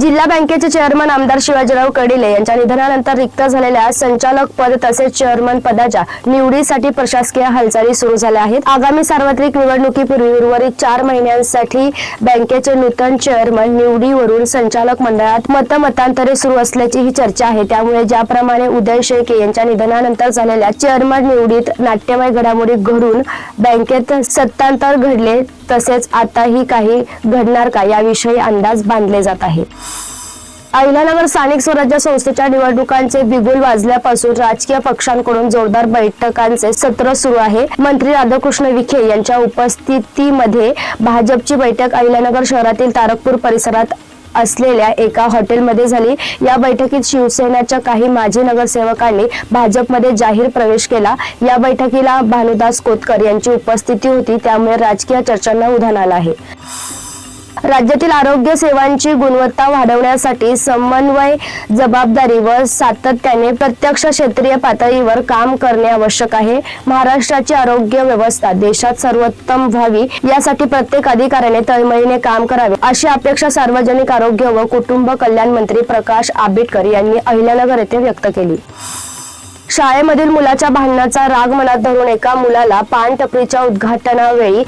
जिल्हा बँकेचे चेअरमन आमदार शिवाजीराव कडिले यांच्या निधनानंतर रिक्त झालेल्या संचालक पद तसेच चेअरमन पदाच्या निवडीसाठी प्रशासकीय हालचाली सुरू झाल्या आहेत. आगामी सार्वत्रिक निवडणुकीपूर्वी उर्वरित चार महिन्यांसाठी बँकेचे नूतन चेअरमन निवडीवरून संचालक मंडळात मतमतांतरे सुरू असल्याची ही चर्चा आहे. त्यामुळे ज्याप्रमाणे उदय शेळके यांच्या निधनानंतर झालेल्या चेअरमन निवडीत नाट्यमय घडामोडी घडून बँकेत सत्तांतर घडले तसेच आताही काही घडणार का याविषयी अंदाज बांधले जात आहे अहिल्यानगर स्थानिक स्वराज्य संस्थेच्या निवडणुकांचे बिगुल वाजल्यापासून राजकीय पक्षांकडून जोरदार बैठकांचे सत्र सुरू आहे. मंत्री राधाकृष्ण विखे यांच्या उपस्थितीमध्ये भाजपची बैठक अहिल्यानगर शहरातील तारकपूर परिसरात असलेल्या एका हॉटेलमध्ये झाली. या बैठकीत शिवसेनेच्या काही माजी नगरसेवकांनी भाजपमध्ये जाहीर प्रवेश केला. या बैठकीला भानुदास कोतकर यांची उपस्थिती होती. त्यामुळे राजकीय चर्चांना उधाण आलं आहे. राज्यातील आरोग्य सेवांची गुणवत्ता वाढवण्यासाठी समन्वय जबाबदारी व सातत्याने प्रत्यक्ष क्षेत्रीय पातळीवर काम करणे आवश्यक आहे. महाराष्ट्राची आरोग्य व्यवस्था देशात सर्वोत्तम व्हावी यासाठी प्रत्येक अधिकाऱ्याने तळमळीने काम करावे अशी अपेक्षा सार्वजनिक आरोग्य व कुटुंब कल्याण मंत्री प्रकाश आंबेडकर यांनी अहिल्यानगर येथे व्यक्त केली. शाळेमधील मुलाच्या भांडणाचा राग मनात धरून एका मुलाला पान टपरीच्या उद्घाटनावेळी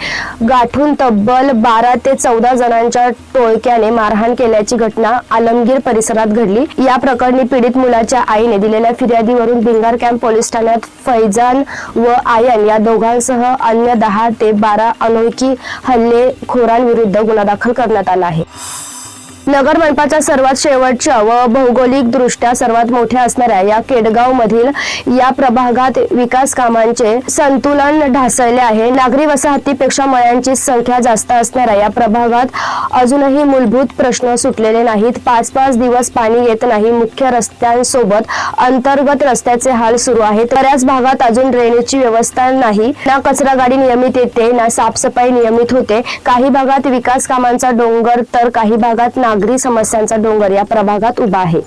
गाठून तब्बल बारा ते चौदा जणांच्या टोळक्याने मारहाण केल्याची घटना आलमगीर परिसरात घडली. या प्रकरणी पीडित मुलाच्या आईने दिलेल्या फिर्यादीवरून भिंगार कॅम्प पोलीस ठाण्यात फैजान व आयन या दोघांसह अन्य दहा ते बारा अनोळखी हल्लेखोरांविरुद्ध गुन्हा दाखल करण्यात आला आहे. नगर मनपाच्या सर्वात शेवटच्या व भौगोलिक दृष्ट्या सर्वात मोठ्या असणाऱ्या या केडगाव मधील या प्रभागात विकास कामांचे संतुलन ढासळले आहे. नागरी वसाहतीपेक्षा मळ्यांची संख्या जास्त असणाऱ्या या प्रभागात अजूनही मूलभूत प्रश्न सुटलेले नाहीत. पाच पाच दिवस पाणी येत नाही. मुख्य रस्त्यांसोबत अंतर्गत रस्त्याचे हाल सुरू आहेत. बऱ्याच भागात अजून ड्रेनेजची व्यवस्था नाही. ना कचरा गाडी नियमित येते ना साफसफाई नियमित होते. काही भागात विकास कामांचा डोंगर तर काही भागात नागरी समस्यांचा डोंगर या प्रभागात उभा आहे.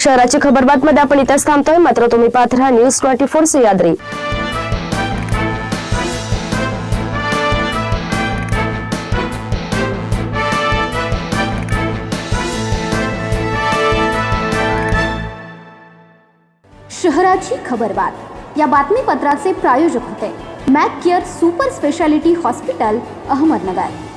शहराची खबरबात मध्ये आपण इथेच थांबतोय. मात्र तुम्ही पाहत राहा न्यूज ट्वेंटी फोर सह्याद्री शहराची खबरबात. या बातमीपत्राचे प्रायोजक होते Mac care super speciality hospital Ahmednagar.